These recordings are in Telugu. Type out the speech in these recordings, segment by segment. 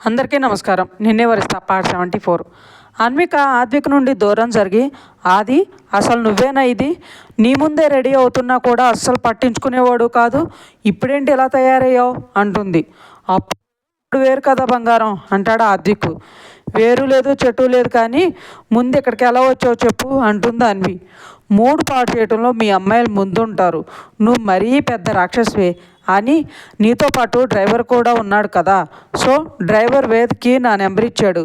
అందరికీ నమస్కారం. Ninne Varistha part seventy four. Anvika Advika నుండి దూరం జరిగి ఆది అసలు నువ్వేనా ఇది? నీ ముందే రెడీ అవుతున్నా కూడా అస్సలు పట్టించుకునేవాడు కాదు. ఇప్పుడేంటి ఇలా తయారయ్యావు? అంటుంది. అప్పుడు వేరు కదా బంగారం అంటాడు ఆద్విక్. వేరు లేదు చెట్టు లేదు కానీ ముందు ఇక్కడికి ఎలా వచ్చావు చెప్పు అంటుంది అన్వి. మూడు పాటు చేయటంలో మీ అమ్మాయిలు ముందుంటారు. నువ్వు మరీ పెద్ద రాక్షసువే అని నీతో పాటు డ్రైవర్ కూడా ఉన్నాడు కదా. సో డ్రైవర్ వేద్కి నా నెంబర్ ఇచ్చాడు.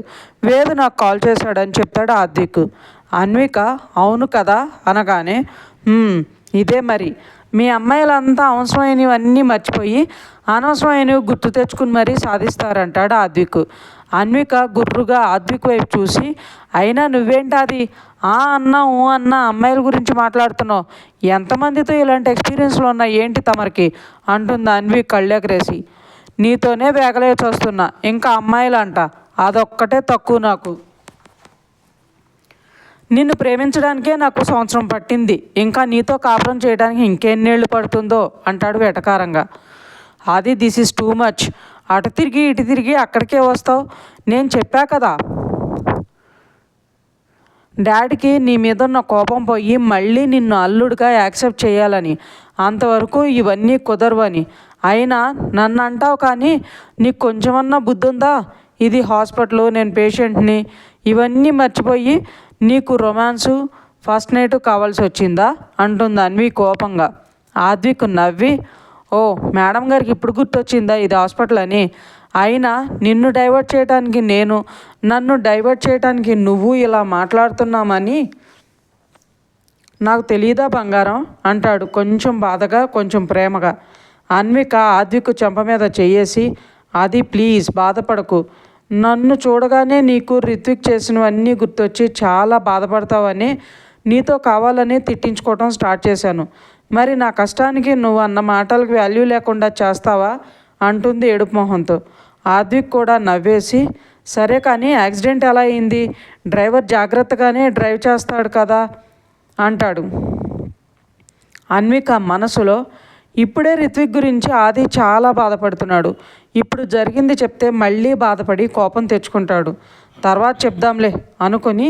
వేద్ నాకు కాల్ చేశాడని చెప్తాడు ఆర్థిక్ అన్విక అవును కదా అనగానే ఇదే మరి. మీ అమ్మాయిలంతా అవసరమైనవన్నీ మర్చిపోయి అనవసరమైనవి గుర్తు తెచ్చుకుని మరీ సాధిస్తారంటాడు ఆద్విక్. అన్విక గుర్రుగా ఆద్విక్ వైపు చూసి అయినా నువ్వేంటి అది ఆ అన్న ఊ అన్న అమ్మాయిల గురించి మాట్లాడుతున్నావు. ఎంతమందితో ఇలాంటి ఎక్స్పీరియన్స్లు ఉన్నాయి? ఏంటి తమరికి? అంటుంది అన్వి కళ్ళెకరేసి నీతోనే వేగలేచి వస్తున్నా ఇంకా అమ్మాయిలంట. అదొక్కటే తక్కువ నాకు. నిన్ను ప్రేమించడానికే నాకు సంవత్సరం పట్టింది. ఇంకా నీతో కాపురం చేయడానికి ఇంకెన్నేళ్ళు పడుతుందో అంటాడు వెటకారంగా. అది దిస్ ఇస్ టూ మచ్. అటు తిరిగి ఇటు తిరిగి అక్కడికే వస్తావు. నేను చెప్పా కదా. డాడీకి నీ మీద ఉన్న కోపం పోయి మళ్ళీ నిన్ను అల్లుడిగా యాక్సెప్ట్ చేయాలని. అంతవరకు ఇవన్నీ కుదరవని. అయినా నన్ను అంటావు కానీ నీకు కొంచెమన్నా బుద్ధి ఉందా ఇది హాస్పిటల్ నేను పేషెంట్ని. ఇవన్నీ మర్చిపోయి నీకు రొమాన్సు ఫస్ట్ నైట్ కావాల్సి వచ్చిందా? అంటుంది అన్వి కోపంగా. ఆద్విక్ నవ్వి ఓ మేడం గారికి ఇప్పుడు గుర్తొచ్చిందా ఇది హాస్పిటల్ అని? అయినా నిన్ను డైవర్ట్ చేయడానికి నేను నన్ను డైవర్ట్ చేయడానికి నువ్వు ఇలా మాట్లాడుతున్నామని? నాకు తెలియదా బంగారం? అంటాడు కొంచెం బాధగా కొంచెం ప్రేమగా. అన్విక ఆద్వికు చెంప మీద చెయ్యేసి అది ప్లీజ్ బాధపడకు. నన్ను చూడగానే నీకు రిత్విక్ చేసినవన్నీ గుర్తొచ్చి చాలా బాధపడతావని నీతో కావాలని తిట్టించుకోవటం స్టార్ట్ చేశాను. మరి నా కష్టానికి నువ్వు అన్న మాటలకు వాల్యూ లేకుండా చేస్తావా? అంటుంది ఏడుపు మొహంతో. ఆద్విక్ కూడా నవ్వేసి సరే కానీ యాక్సిడెంట్ ఎలా అయింది? డ్రైవర్ జాగ్రత్తగానే డ్రైవ్ చేస్తాడు కదా? అంటాడు. అన్విక మనసులో ఇప్పుడే రిత్విక్ గురించి ఆది చాలా బాధపడుతున్నాడు. ఇప్పుడు జరిగింది చెప్తే మళ్ళీ బాధపడి కోపం తెచ్చుకుంటాడు. తర్వాత చెప్దాంలే అనుకుని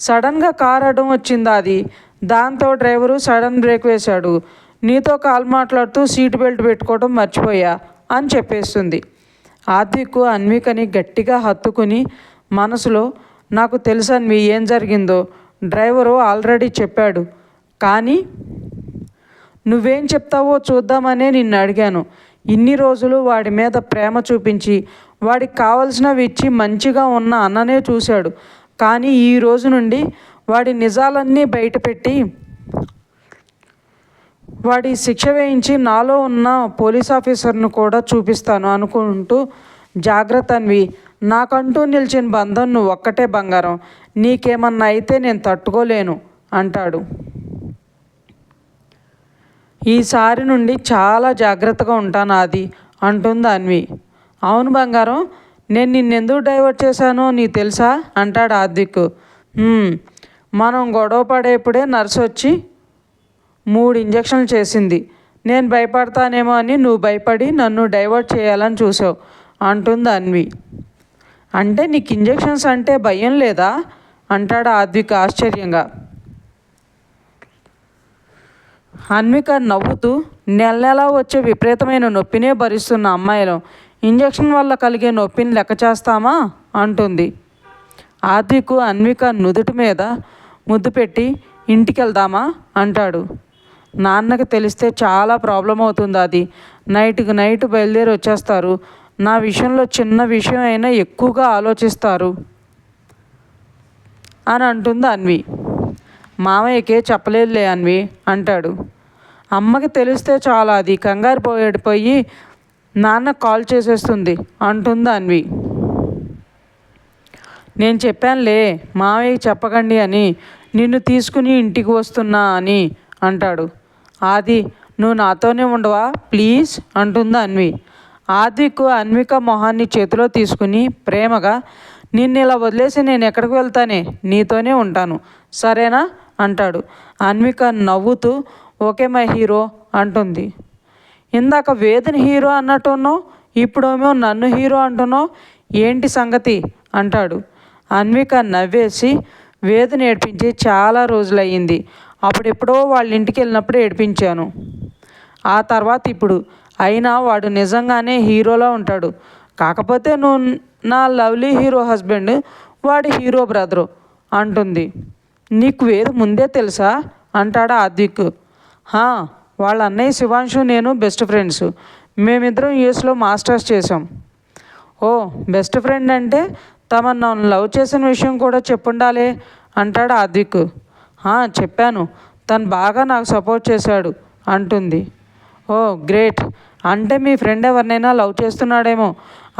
సడన్గా కార్ అడ్డం వచ్చింది అది దాంతో డ్రైవరు సడన్ బ్రేక్ వేశాడు. నీతో కాల్ మాట్లాడుతూ సీట్ బెల్ట్ పెట్టుకోవడం మర్చిపోయా అని చెప్పేస్తుంది. ఆర్థిక్కు అన్వికని గట్టిగా హత్తుకుని మనసులో నాకు తెలుసు అన్వి ఏం జరిగిందో డ్రైవరు ఆల్రెడీ చెప్పాడు. కానీ నువ్వేం చెప్తావో చూద్దామనే నిన్ను అడిగాను. ఇన్ని రోజులు వాడి మీద ప్రేమ చూపించి వాడికి కావలసినవి ఇచ్చి మంచిగా ఉన్న అన్ననే చూశాడు. కానీ ఈ రోజు నుండి వాడి నిజాలన్నీ బయటపెట్టి వాడి శిక్ష వేయించి నాలో ఉన్న పోలీస్ ఆఫీసర్ను కూడా చూపిస్తాను అనుకుంటూ జాగ్రత్త అన్వి. నాకంటూ నిలిచిన బంధం నువ్వు ఒక్కటే బంగారం. నీకేమన్నా అయితే నేను తట్టుకోలేను అంటాడు. ఈసారి నుండి చాలా జాగ్రత్తగా ఉంటాను అది అంటుంది అన్వి. అవును బంగారం నేను నిన్నెందుకు డైవర్ట్ చేశానో నీకు తెలుసా? అంటాడు ఆద్విక్ మనం గొడవ పడేప్పుడే నర్సు వచ్చి మూడు ఇంజక్షన్లు చేసింది. నేను భయపడతానేమో అని నువ్వు భయపడి నన్ను డైవర్ట్ చేయాలని చూసావు అంటుంది అన్వి. అంటే నీకు ఇంజక్షన్స్ అంటే భయం లేదా? అంటాడు ఆద్విక్ ఆశ్చర్యంగా. అన్విక నవ్వుతూ నెల నెలా వచ్చే విపరీతమైన నొప్పినే భరిస్తున్న అమ్మాయిలు ఇంజక్షన్ వల్ల కలిగే నొప్పిని లెక్క చేస్తామా? అంటుంది. ఆద్వికు అన్విక నుదుటి మీద ముద్దు పెట్టి ఇంటికి వెళ్దామా అంటాడు. నాన్నకి తెలిస్తే చాలా ప్రాబ్లం అవుతుంది అది. నైట్కి నైట్ బయలుదేరి వచ్చేస్తారు. నా విషయంలో చిన్న విషయం అయినా ఎక్కువగా ఆలోచిస్తారు. అని అంటుంది అన్వి. మామయ్యకే చెప్పలేదులే అన్వి అంటాడు. అమ్మకి తెలిస్తే చాలా అది. కంగారు పోయాడు నాన్న కాల్ చేసేస్తుంది అంటుంది అన్వి. నేను చెప్పానులే మామయ్యకి చెప్పకండి అని నిన్ను తీసుకుని ఇంటికి వస్తున్నా అని అంటాడు. ఆది నువ్వు నాతోనే ఉండవా? ప్లీజ్ అంటుంది అన్వి. ఆదికు అన్విక మొహాన్ని చేతిలో తీసుకుని ప్రేమగా నిన్ను ఇలా వదిలేసి నేను ఎక్కడికి వెళ్తానే? నీతోనే ఉంటాను. సరేనా? అంటాడు. అన్విక నవ్వుతూ ఓకే మై హీరో అంటుంది. ఇందాక వేదని హీరో అన్నట్టున్నావు ఇప్పుడేమో నన్ను హీరో అంటున్నావు ఏంటి సంగతి? అంటాడు. అన్విక నవ్వేసి వేద నేర్పించి చాలా రోజులయ్యింది. అప్పుడెప్పుడో వాళ్ళ ఇంటికి వెళ్ళినప్పుడు ఏడిపించాను. ఆ తర్వాత ఇప్పుడు అయినా వాడు నిజంగానే హీరోలా ఉంటాడు. కాకపోతే నువ్వు నా లవ్లీ హీరో హస్బెండ్ వాడి హీరో బ్రదరు అంటుంది. నీకు వేరు ముందే తెలుసా? అంటాడా ఆద్విక్ "హా, వాళ్ళ అన్నయ్య శివాంశు నేను బెస్ట్ ఫ్రెండ్స్. మేమిద్దరం యూఎస్లో మాస్టర్స్ చేసాం ఓ బెస్ట్ ఫ్రెండ్ అంటే తమ నన్ను లవ్ చేసిన విషయం కూడా చెప్పుండాలే అంటాడు ఆద్విక్ చెప్పాను. తను బాగా నాకు సపోర్ట్ చేశాడు అంటుంది. Oh great. అంటే మీ ఫ్రెండ్ ఎవరినైనా లవ్ చేస్తున్నాడేమో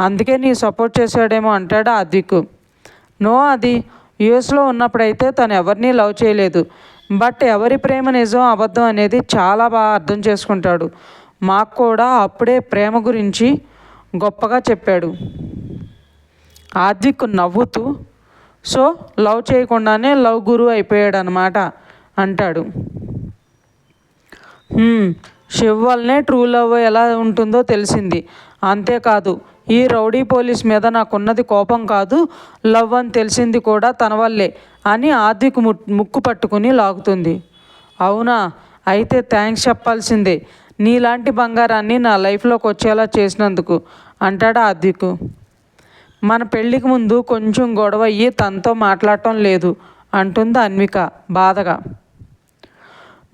అందుకే నీ సపోర్ట్ చేశాడేమో అంటాడు ఆద్విక్ నో అది యుఎస్లో ఉన్నప్పుడైతే తను ఎవరిని లవ్ చేయలేదు. బట్ ఎవరి ప్రేమ నిజం అబద్ధం అనేది చాలా బాగా అర్థం చేసుకుంటాడు. మాకు కూడా అప్పుడే ప్రేమ గురించి గొప్పగా చెప్పాడు. ఆర్థిక్ నవ్వుతూ సో లవ్ చేయకుండానే లవ్ గురువు అయిపోయాడు అనమాట అంటాడు. శివ్ వల్లనే ట్రూ లవ్ ఎలా ఉంటుందో తెలిసింది. అంతేకాదు ఈ రౌడీ పోలీస్ మీద నాకున్నది కోపం కాదు లవ్ అని తెలిసింది కూడా తన వల్లే అని ఆర్థిక్ ము ముక్కు పట్టుకుని లాగుతుంది. అవునా అయితే థ్యాంక్స్ చెప్పాల్సిందే. నీలాంటి బంగారాన్ని నా లైఫ్లోకి వచ్చేలా చేసినందుకు అంటాడు ఆర్థిక్ మన పెళ్ళికి ముందు కొంచెం గొడవ అయ్యి తనతో మాట్లాడటం లేదు అంటుంది అన్విక బాధగా.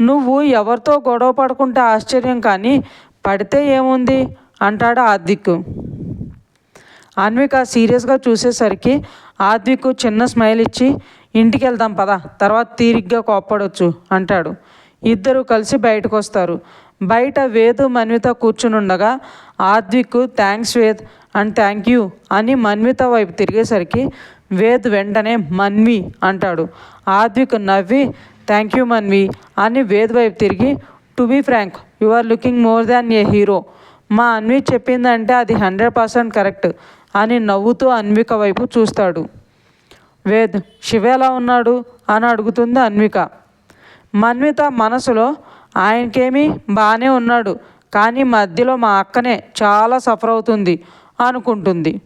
నువ్వు ఎవరితో గొడవ పడుకుంటే ఆశ్చర్యం కానీ పడితే ఏముంది? అంటాడు ఆద్విక్ అన్విక సీరియస్గా చూసేసరికి ఆద్విక్ చిన్న స్మైల్ ఇచ్చి ఇంటికి వెళ్దాం పదా తర్వాత తీరిగ్గా కోప్పడొచ్చు అంటాడు. ఇద్దరు కలిసి బయటకు వస్తారు బయట Ved Manvitha కూర్చునుండగా Advik thanks Ved and thank you అని మన్విత వైపు తిరిగేసరికి వేద్ వెంటనే మన్వి అంటాడు. ఆద్విక్ నవ్వి థ్యాంక్ యూ మన్వి అని వేద్ వైపు తిరిగి to be frank you are looking more than a hero మా అన్వి చెప్పిందంటే అది హండ్రెడ్ పర్సెంట్ కరెక్ట్ అని నవ్వుతూ అన్విక వైపు చూస్తాడు. వేద్ శివ ఎలా ఉన్నాడు? అని అడుగుతుంది అన్విక. మన్విత మనసులో ఆయనకేమీ బాగానే ఉన్నాడు కానీ మధ్యలో మా అక్కనే చాలా సఫర్ అవుతుంది. అనుకుంటుంది.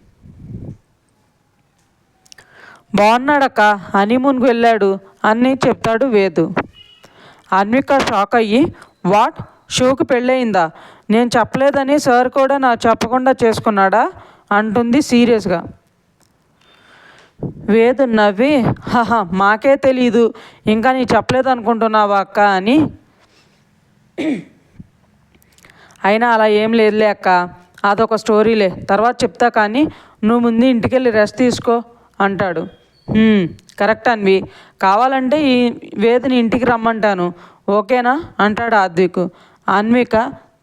బాగున్నాడక్క హనీమూన్కి వెళ్ళాడు. అని చెప్తాడు వేదు. అన్విక షాక్ అయ్యి వాట్? షోకి పెళ్ళయిందా? నేను చెప్పలేదని సార్ కూడా నాకు చెప్పకుండా చేసుకున్నాడా? అంటుంది సీరియస్గా. వేదు నవ్వి హహ మాకే తెలీదు. ఇంకా నీ చెప్పలేదు అనుకుంటున్నావా అక్క? అని. అయినా అలా ఏం లేదులే అక్క. అదొక స్టోరీలే. తర్వాత చెప్తా కానీ నువ్వు ముందు ఇంటికి వెళ్ళి రెస్ట్ తీసుకో అంటాడు. కరెక్ట్ అన్వి. కావాలంటే ఈ వేదిని ఇంటికి రమ్మంటాను. ఓకేనా? అంటాడు ఆద్విక్. అన్విక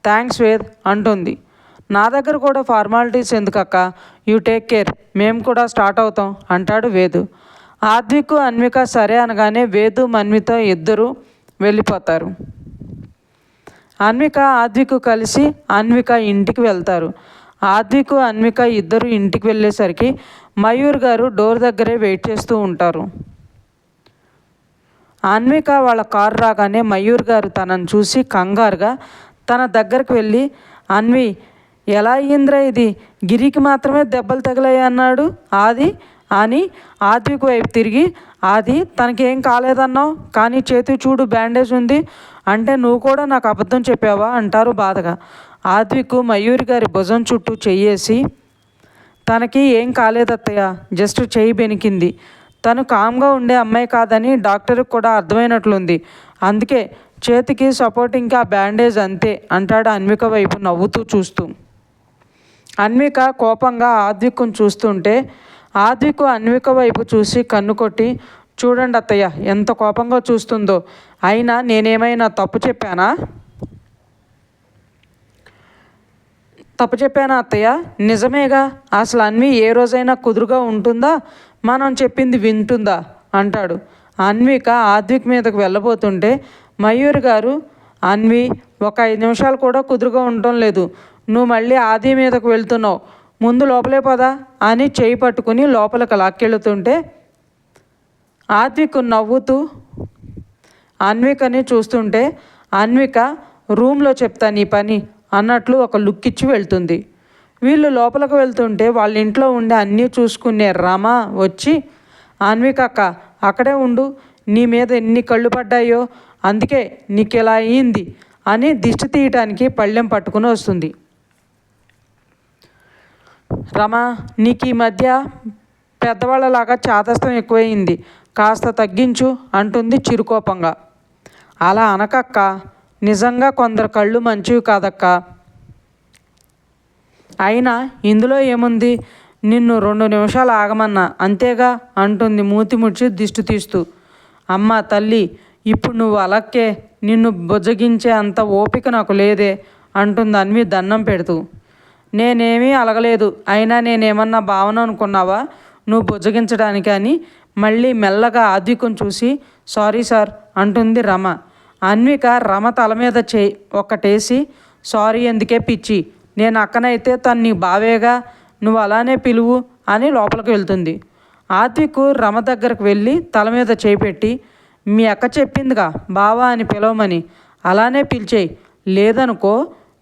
థ్యాంక్స్ వేద్ అంటుంది. నా దగ్గర కూడా ఫార్మాలిటీస్ ఎందుకక్క? You take care. మేము కూడా స్టార్ట్ అవుతాం అంటాడు వేదు. ఆద్విక్ అన్విక సరే అనగానే వేదు మన్విత ఇద్దరు వెళ్ళిపోతారు. అన్విక ఆద్వికు కలిసి అన్విక ఇంటికి వెళ్తారు. ఆద్వికు అన్విక ఇద్దరు ఇంటికి వెళ్ళేసరికి మయూర్ గారు డోర్ దగ్గరే వెయిట్ చేస్తూ ఉంటారు. అన్విక వాళ్ళ కారు రాగానే మయూర్ గారు తనను చూసి కంగారుగా తన దగ్గరకు వెళ్ళి అన్వి ఎలా అయ్యిందిరా ఇది? గిరికి మాత్రమే దెబ్బలు తగిలాయి అన్నాడు ఆది అని ఆద్విక్ వైపు తిరిగి ఆది తనకేం కాలేదన్నావు? కానీ చేతి చూడు బ్యాండేజ్ ఉంది. అంటే నువ్వు కూడా నాకు అబద్ధం చెప్పావా అంటారు బాధగా. ఆద్విక్ మయూరి గారి భుజం చుట్టూ చెయ్యేసి తనకి ఏం కాలేదత్తయ్య? జస్ట్ చెయ్యి బెనికింది. తను కామ్గా ఉండే అమ్మాయి కాదని డాక్టర్కి కూడా అర్థమైనట్లుంది. అందుకే చేతికి సపోర్టింగ్కి ఆ బ్యాండేజ్ అంతే అంటాడు అన్విక వైపు నవ్వుతూ చూస్తూ. అన్విక కోపంగా ఆద్విక్ను చూస్తుంటే ఆద్విక్ అన్విక వైపు చూసి కన్ను కొట్టి చూడండి అత్తయ్య ఎంత కోపంగా చూస్తుందో. అయినా నేనేమైనా తప్పు చెప్పానా? తప్పు చెప్పానా అత్తయ్య? నిజమేగా అసలు అన్వి ఏ రోజైనా కుదురుగా ఉంటుందా? మనం చెప్పింది వింటుందా? అంటాడు. అన్విక ఆద్విక్ మీదకు వెళ్ళబోతుంటే మయూర్ గారు అన్వి ఒక ఐదు నిమిషాలు కూడా కుదురుగా ఉండటం లేదు. నువ్వు మళ్ళీ ఆది మీదకు వెళ్తున్నావు. ముందు లోపలే పదా అని చేయి పట్టుకుని లోపలికి లాక్కెళ్తుంటే ఆత్వికు నవ్వుతూ అన్వికని చూస్తుంటే అన్విక రూమ్లో చెప్తా నీ పని అన్నట్లు ఒక లుక్ ఇచ్చి వెళ్తుంది. వీళ్ళు లోపలికి వెళ్తుంటే వాళ్ళ ఇంట్లో ఉండే అన్నీ చూసుకునే రమ వచ్చి అన్విక అక్క అక్కడే ఉండు. నీ మీద ఎన్ని కళ్ళు పడ్డాయో అందుకే నీకు ఇలా అయ్యింది అని దిష్టి తీయటానికి పళ్ళెం పట్టుకుని వస్తుంది. రమ నీకు ఈ మధ్య పెద్దవాళ్ళలాగా చాదస్తం ఎక్కువైంది కాస్త తగ్గించు అంటుంది చిరుకోపంగా. అలా అనకక్క నిజంగా కొందరు కళ్ళు మంచివి కాదక్క. అయినా ఇందులో ఏముంది? నిన్ను రెండు నిమిషాలు ఆగమన్నా అంతేగా? అంటుంది మూతి ముడిచి దిష్టి తీస్తూ. అమ్మ తల్లి ఇప్పుడు నువ్వు అలక్కే నిన్ను బుజ్జగించే అంత ఓపిక నాకు లేదే అంటుంది అన్వి దండం పెడుతూ. నేనేమీ అలగలేదు అయినా నేనేమన్నా భావన అనుకున్నావా? నువ్వు బుజ్జగించడానికి అని మళ్ళీ మెల్లగా ఆద్వికం చూసి సారీ సార్ అంటుంది రమ. అన్విక రమ తల మీద చేయి ఒక్కటేసి సారీ ఎందుకే పిచ్చి నేను అక్కనైతే తను నీ బావేగా నువ్వు అలానే పిలువు అని లోపలికి వెళ్తుంది. ఆద్వికు రమ దగ్గరకు వెళ్ళి తల మీద చేపెట్టి మీ అక్క చెప్పిందిగా బావా అని పిలవమని అలానే పిలిచేయి లేదనుకో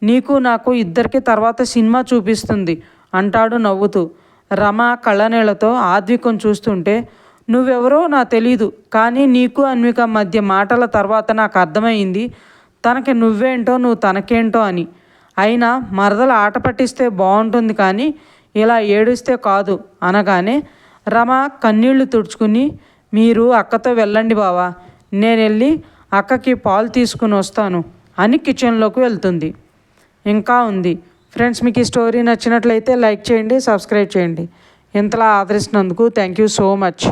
నీకు నాకు ఇద్దరికి తర్వాత సినిమా చూపిస్తుంది అంటాడు నవ్వుతూ. రమ కళ్ళనీళ్ళతో ఆద్వికం చూస్తుంటే నువ్వెవరో నా తెలీదు కానీ నీకు అన్విక మధ్య మాటల తర్వాత నాకు అర్థమైంది తనకి నువ్వేంటో నువ్వు తనకేంటో అని. అయినా మరదలు ఆట పట్టిస్తే బాగుంటుంది కానీ ఇలా ఏడుస్తే కాదు అనగానే రమ కన్నీళ్ళు తుడుచుకుని మీరు అక్కతో వెళ్ళండి బావా నేను వెళ్ళి అక్కకి పాలు తీసుకుని వస్తాను అని కిచెన్లోకి వెళ్తుంది. ఇంకా ఉంది. ఫ్రెండ్స్ మీకు ఈ స్టోరీ నచ్చినట్లయితే లైక్ చేయండి సబ్స్క్రైబ్ చేయండి. ఇంతలా ఆదరిస్తున్నందుకు థ్యాంక్ యూ సో మచ్.